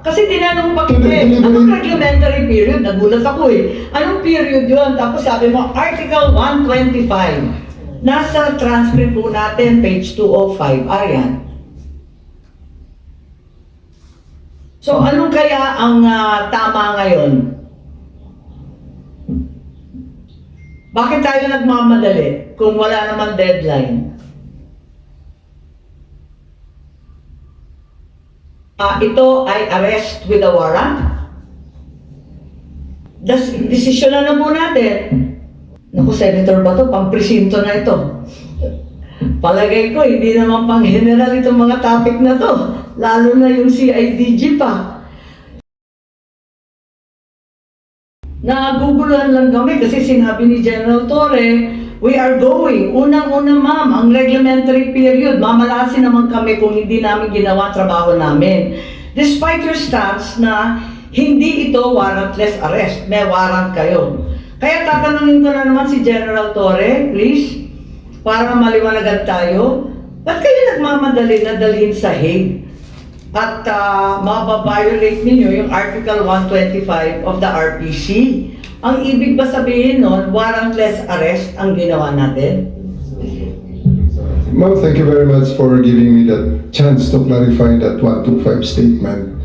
Kasi tinanong pa kita, eh, anong reglementary period? Nagulat ako eh. Anong period yun? Tapos sabi mo, Article 125. Nasa transcript po natin, page 205. Ayan. So, anong kaya ang ah, tama ngayon? Bakit tayo nagmamadali kung wala naman deadline? Ah, ito ay arrest with a warrant. Das, desisyon na na po natin. Naku, Senator Bato, pang-presinto na ito. Palagay ko, hindi naman pang-general itong mga topic na to. Lalo na yung CIDG pa. Naguguluhan lang kami kasi sinabi ni General Torre, we are going. Unang-una ma'am, ang reglementary period, mamalasin naman kami kung hindi namin ginawa trabaho namin. Despite your stance na hindi ito warrantless arrest, may warrant kayo. Kaya tatanungin ko na naman si General Torre, please, para maliwanagan tayo, ba't kayo nagmamadali na dalhin sa Hague? At uh, mababiolate ninyo yung Article 125 of the RPC. Ang ibig ba sabihin nun, warrantless arrest ang ginawa natin? Ma'am, thank you very much for giving me that chance to clarify that 125 statement.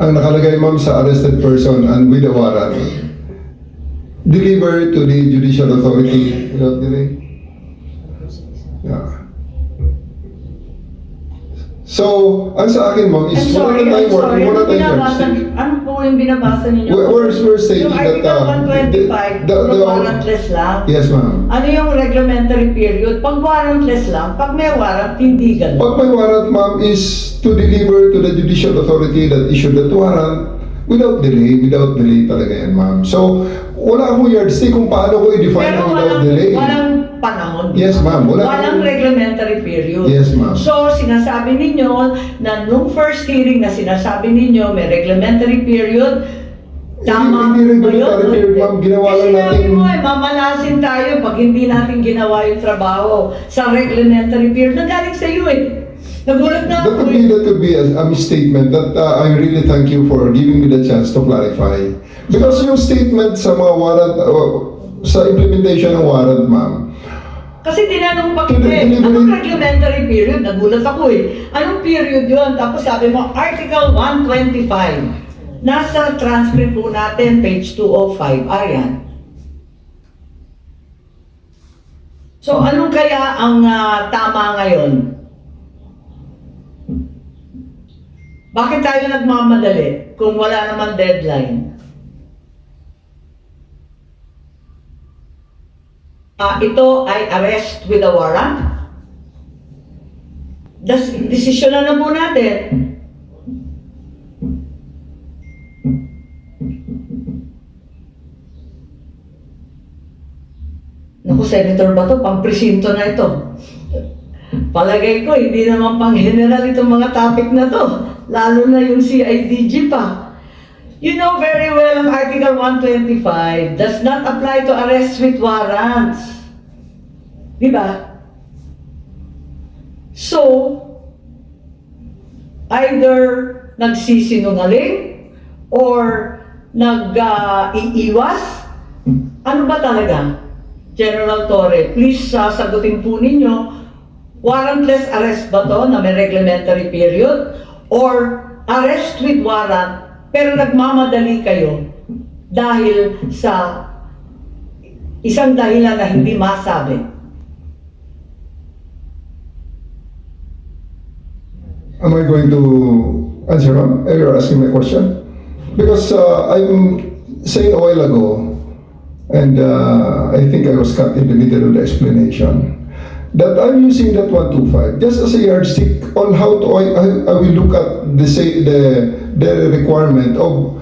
Ang nakalagay ma'am sa arrested person and with a warrant, deliver to the judicial authority without delay. So, ang sa akin ma'am I'm is sorry, wala I'm na tayong sorry. wala Ano, tayong binabasa, yardstick. ano po yung binabasa ninyo? We're, we're, we're stating yung that Article uh, 125, the, puro the, warrantless lang. yes ma'am. Ano yung reglementary period? Pag warrantless lang, pag may warrant, hindi ganun. Pag may warrant, ma'am, is to deliver to the judicial authority that issued that warrant without delay, without delay talaga yan, ma'am. So, wala akong yardstick kung paano ko i-define Pero ang without walang, delay. walang panahon. Yes, ma'am. Wala Walang reglementary period. Yes, ma'am. So, sinasabi ninyo na nung first hearing na sinasabi ninyo may reglementary period, tama Hindi- hindi ba yun? period, ma'am. Ginawa lang sinabi natin- mo eh, mamalasin tayo pag hindi natin ginawa yung trabaho sa reglementary period. Nagaling sa iyo eh. Nagulat na That ako could eh. be, that could be a, a misstatement that uh, I really thank you for giving me the chance to clarify. Because yung statement sa mga warrant, uh, sa implementation ng warrant, ma'am, Kasi tinanong pa kita anong reglementary period? Nagulat ako eh. Anong period yun? Tapos sabi mo, Article 125. Nasa transcript po natin, page 205. Ayan. So, anong kaya ang ah, tama ngayon? Bakit tayo nagmamadali kung wala naman deadline? Ah, ito ay arrest with a warrant. Das, desisyon na na po natin. Naku, Senator Bato, pang-presinto na ito. Palagay ko, hindi naman pang-general itong mga topic na to. Lalo na yung CIDG pa. You know very well ang Article 125 does not apply to arrests with warrants. Di ba? So, either nagsisinungaling or nag-iiwas? ano ba talaga? General Torre, please uh, sagutin po ninyo, warrantless arrest ba to na may reglementary period? Or arrest with warrant pero nagmamadali kayo dahil sa isang dahilan na hindi masabi? Am I going to answer, ma'am? Uh, You're asking my question? Because uh, I'm saying a while ago, and uh, I think I was cut in the middle of the explanation, that I'm using that 125 just as a yardstick on how to, I, I, I will look at the, say, the, the requirement of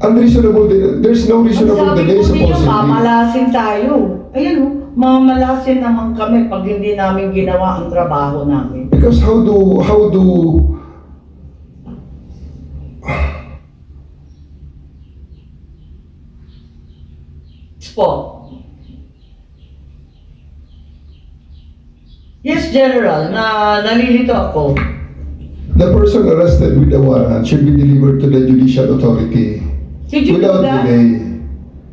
unreasonable, there's no Ang reasonable sabi delay po ninyo, supposedly. mamalasin tayo. Ayan o, mamalasin naman kami pag hindi namin ginawa ang trabaho namin. Because how do, how do, Po. Yes, General, na nalilito ako. the person arrested with the warrant should be delivered to the judicial authority Did you do without that? delay.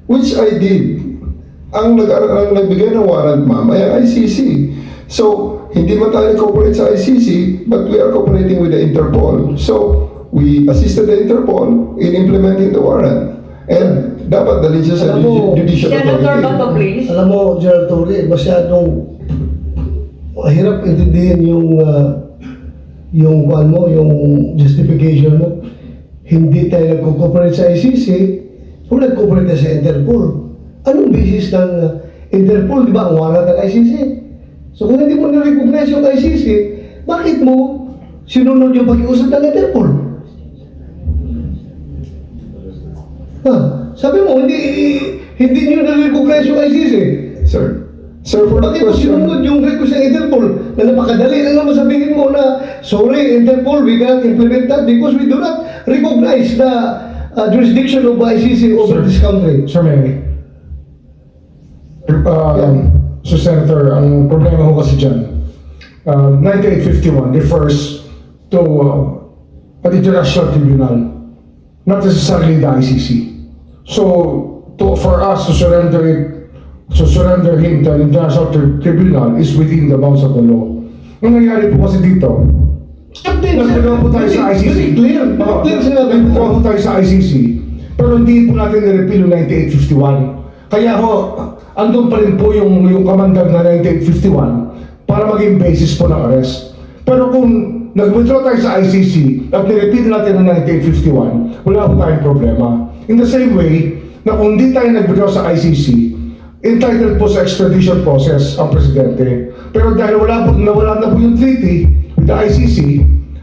Which I did. Ang, nag ang nagbigay ng warrant, ma'am, ay ang ICC. So, hindi man tayo cooperate sa ICC, but we are cooperating with the Interpol. So, we assisted the Interpol in implementing the warrant. And dapat dalhin siya sa Alam mo, judi- judicial Senator authority. Bato, please. Alam mo, General Torre, masyadong mahirap intindihin yung ah, yung kuan mo, yung justification mo. Hindi tayo nagko-cooperate sa ICC, kung nag-cooperate sa Interpol. Anong basis ng ah, Interpol, di ba, ang warrant ng ICC? So kung hindi mo na-recognize yung ICC, bakit mo sinunod yung pag-iusap ng Interpol? Ha? Sabi mo, hindi hindi niyo na-recognize yung ICC. Sir. Sir, for the Bakit question... sinunod yung request ng Interpol na napakadali na naman sabihin mo na sorry Interpol, we cannot implement that because we do not recognize the uh, jurisdiction of ICC over Sir. this country. Sir Mary. Um, so Senator, ang problema ko kasi dyan, um, 9851 refers to uh, an international tribunal, not necessarily the ICC. So, to, for us to surrender it, to surrender him to an international tri- tribunal is within the bounds of the law. Ang nangyari po kasi dito, Nagpagawa po tayo sa ICC. Very clear. Clear mo. Nagpagawa po tayo sa ICC. Pero hindi po natin nirepeal yung 9851. Kaya ho, andun pa rin po yung, yung kamandag na 9851 para maging basis po ng arrest. Pero kung nag-withdraw tayo sa ICC at nirepeal natin ang 9851, wala po tayong problema. In the same way, na kung hindi tayo nag-withdraw sa ICC, entitled po sa extradition process ang presidente. Pero dahil wala po, nawala na po yung treaty with the ICC,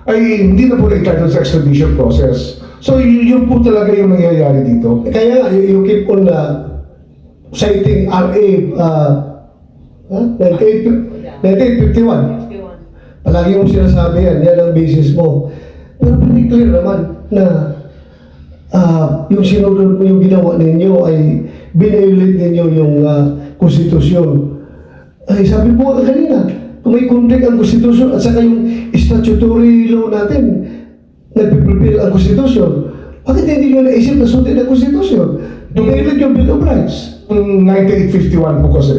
ay hindi na po entitled sa extradition process. So y- yun po talaga yung nangyayari dito. Kaya nga, you, you keep on uh, citing RA uh, huh? 98 1951. Palagi mong sinasabi yan, yan ang basis mo. Pero pretty clear naman na ah, yung sinunod mo yung ginawa ninyo ay binayulate ninyo yung ah, konstitusyon. Ay sabi po kanina, kung may conflict ang konstitusyon at saka yung statutory law natin, nagpiprepare ang konstitusyon, bakit hindi nyo naisip na sundin ang konstitusyon? Binayulate yung Bill of Rights. Noong 1951 po kasi,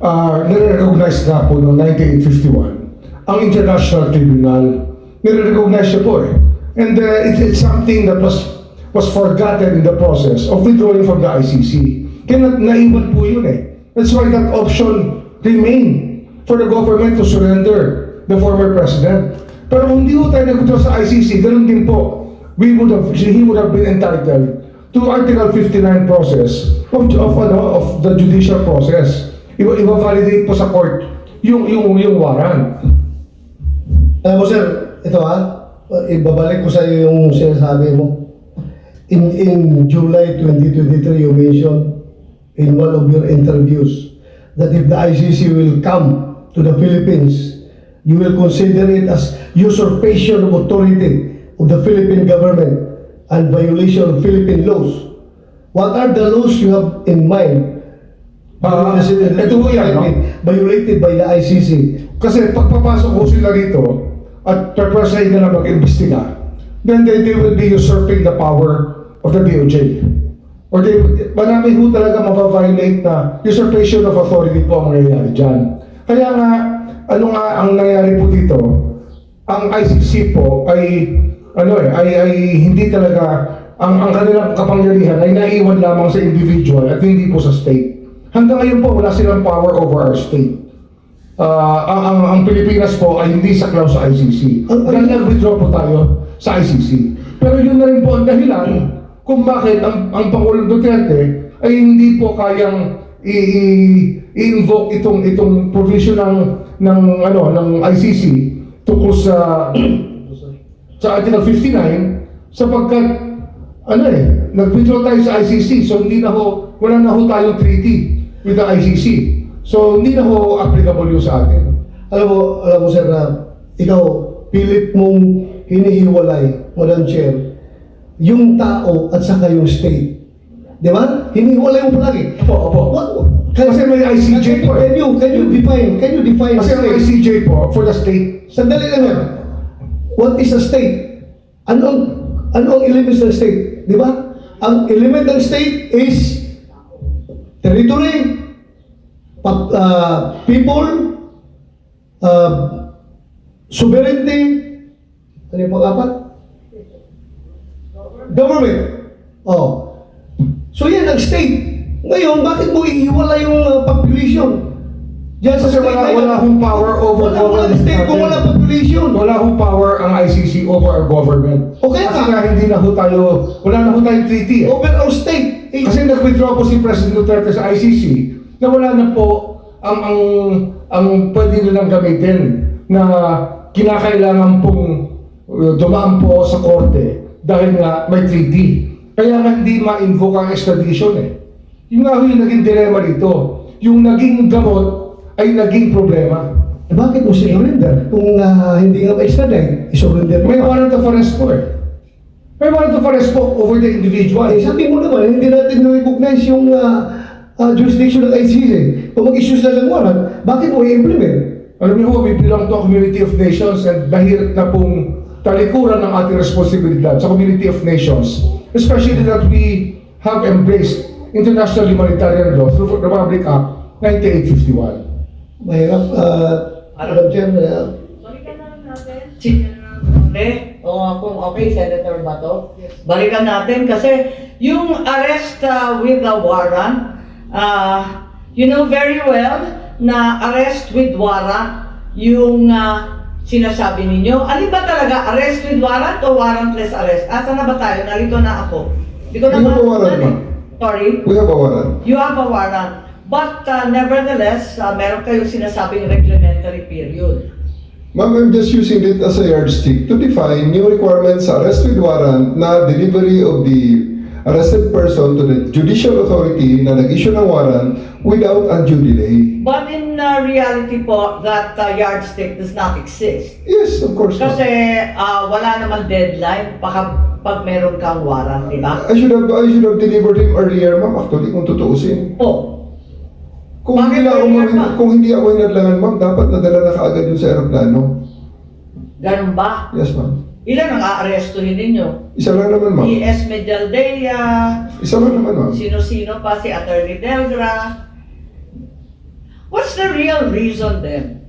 uh, nire-recognize na po noong 1951 ang International Tribunal. Nire-recognize siya po eh. And uh, it, it's something that was was forgotten in the process of withdrawing from the ICC. Kaya na, naiwan po yun eh. That's why that option remained for the government to surrender the former president. Pero kung hindi po tayo nag-withdraw sa ICC, ganun din po. We would have, he would have been entitled to Article 59 process of, of, ano, of the judicial process. Iba, iba-validate po sa court yung, yung, yung warrant. Alam mo sir, ito ha, ibabalik ko sa iyo yung sinasabi mo. In, in July 2023, you mentioned in one of your interviews that if the ICC will come to the Philippines, you will consider it as usurpation of authority of the Philippine government and violation of Philippine laws. What are the laws you have in mind? Ah, ito po yan, no? Violated by the ICC. Kasi pagpapasok ko sila rito at purpose na mag-imbestiga, then they, they will be usurping the power of the DOJ. Or they, marami ho talaga mapaviolate na usurpation of authority po ang nangyayari dyan. Kaya nga, ano nga ang nangyayari po dito, ang ICC po ay, ano eh, ay, ay hindi talaga, ang, ang kanilang kapangyarihan ay naiwan lamang sa individual at hindi po sa state. Hanggang ngayon po, wala silang power over our state. Ah, ang, ang, ang Pilipinas po ay hindi saklaw sa ICC. Dahil nag-withdraw po tayo sa ICC. Pero yun na rin po ang dahilan kung bakit ang, ang Pangulong Duterte ay hindi po kayang i-invoke itong itong provision ng ng ano ng ICC tungkol sa sa Article 59 sapagkat ano eh nag-withdraw tayo sa ICC so hindi na ho wala na ho tayong treaty with the ICC so hindi na ho applicable yun sa atin. Alam mo, alam mo sir na ikaw pilit mong hinihiwalay, Madam Chair, yung tao at saka yung state. Di ba? Hinihiwalay mo palagi. Opo, opo. What, can, Kasi may ICJ po eh. Can you, can you define, can you define kasi ang? ICJ po for the state Sandali lang yan. what is a state? Ano ang, ano ang elements ng state? Di ba? Ang element ng state is territory, pa- uh, people, uh, sovereignty, ano yung pang-apat? Government. Oh. So yan ang state. Ngayon, bakit mo iiwala yung uh, population? Diyan sa state wala, wala akong power over Wala, wala government state kung wala population. Wala akong power ang ICC over our government. O kaya Kasi nga. nga hindi na ho tayo, wala na ho tayong treaty eh. Over our state. Eh, Kasi nag-withdraw po si President Duterte sa ICC na wala na po ang ang ang pwede nilang gamitin na kinakailangan pong uh, dumaan po sa korte dahil nga may treaty. Kaya nga hindi ma-invoke ang extradition eh. Yung nga yung naging dilemma dito. Yung naging gamot ay naging problema. eh, bakit mo sinurrender? Kung uh, hindi nga ma-extradite, isurrender mo. May warrant of arrest po eh. May warrant of arrest po over the individual. Eh, sabi mo naman, hindi natin na-recognize yung uh, uh, jurisdiction ng ICC. Kung mag-issue sila ng warrant, bakit mo i-implement? Alam niyo po, we belong to a community of nations and mahirap na pong talikuran ng ating responsibilidad sa community of nations. Especially that we have embraced international humanitarian law through Republic Act 9851. Mahirap, uh, Madam Chair, uh, Balikan na natin. Hindi. O kung okay, Senator Bato. Balikan natin kasi yung arrest uh, with a warrant, uh, you know very well na arrest with warrant yung uh, sinasabi ninyo. Alin ba talaga? Arrest with warrant o warrantless arrest? Asa na ba tayo? Narito na ako. Hindi ko na We have a warrant, ma'am. Sorry? We have a warrant. You have a warrant. But uh, nevertheless, uh, meron kayong sinasabing reglementary period. Ma'am, I'm just using it as a yardstick to define new requirements sa arrest with warrant na delivery of the arrested person to the judicial authority na nag-issue ng warrant without undue delay. But in uh, reality po, that uh, yardstick does not exist. Yes, of course. ma'am. Kasi uh, wala naman deadline pag, pag meron kang warrant, di ba? I should have I should have delivered him earlier, ma'am. Actually, kung tutuusin. Oh, Kung Bakit hindi, na ako, earlier pa? kung hindi ako inadlangan, ma'am, dapat nadala na kaagad yun sa aeroplano. ganun ba? Yes, ma'am. Ilan ang aarestuhin ninyo? Isa lang naman, ma'am. E.S. Medialdea, Isa lang naman, ma'am. sino-sino pa si Attorney Delgra. What's the real reason then?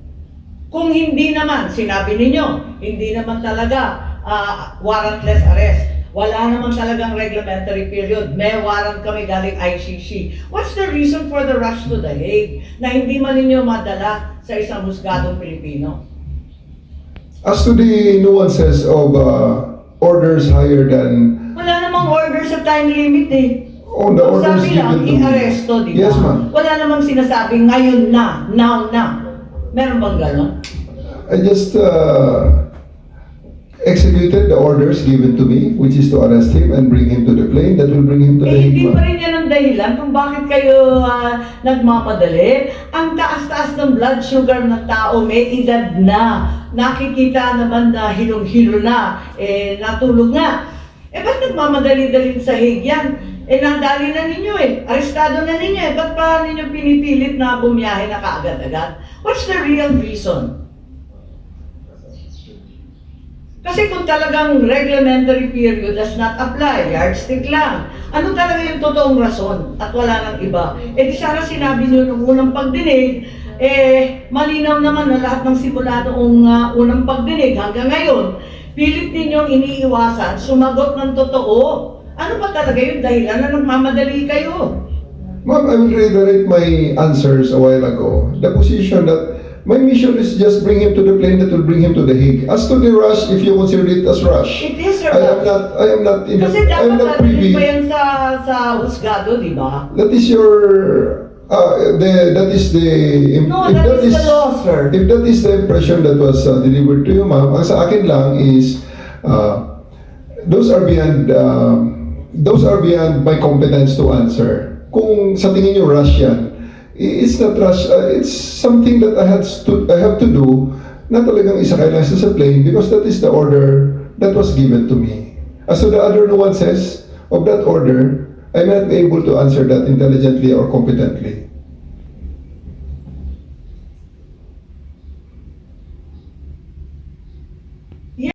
Kung hindi naman, sinabi ninyo, hindi naman talaga ah, warrantless arrest. Wala naman talagang reglementary period. May warrant kami galing ICC. What's the reason for the rush to the Hague na hindi man ninyo madala sa isang husgadong Pilipino? As to the nuances of uh, orders higher than Wala namang order sa time limit eh. Oh, the Ang orders sabi lang, given to me. di ba? Yes, ma'am. Wala namang sinasabing ngayon na, now na. Meron bang gano'n? I just uh, executed the orders given to me, which is to arrest him and bring him to the plane that will bring him to the Eh, hindi pa rin yan ang dahilan kung bakit kayo ah, nagmamadali. Ang taas-taas ng blood sugar ng tao, may edad na. Nakikita naman na hilong-hilo na. Eh, natulog nga. Eh, ba't nagmamadali-dali sa Hague yan? Eh, nadali na ninyo eh. Arestado na ninyo eh. Ba't pa ninyo pinipilit na bumiyahe na kaagad-agad? What's the real reason? Kasi kung talagang reglementary period does not apply, yardstick lang. Ano talaga yung totoong rason at wala nang iba? Eh di sana sinabi nyo nung unang pagdinig, eh malinaw naman na lahat ng simula noong ah, unang pagdinig hanggang ngayon, pilit ninyong iniiwasan, sumagot ng totoo. Ano ba talaga yung dahilan na nagmamadali kayo? Ma'am, I will reiterate my answers a while ago. The position that my mission is just bring him to the plane that will bring him to the Hague. As to the rush, if you consider it as rush, It is a I am rush. not, I am not, in the, Kasi I am dapat not privy. pa yan sa, sa husgado, di ba? That is your, uh, the, that is the, if No, that is the law, sir. If that is the impression that was uh, delivered to you, ma'am, ang sa akin lang is, uh, those are beyond, uh, those are beyond my competence to answer. Kung sa tingin niyo rush yan, it's not rush, uh, it's something that I had to, I have to do na talagang isakay lang sa plane because that is the order that was given to me. As to the other nuances of that order, I may not able to answer that intelligently or competently.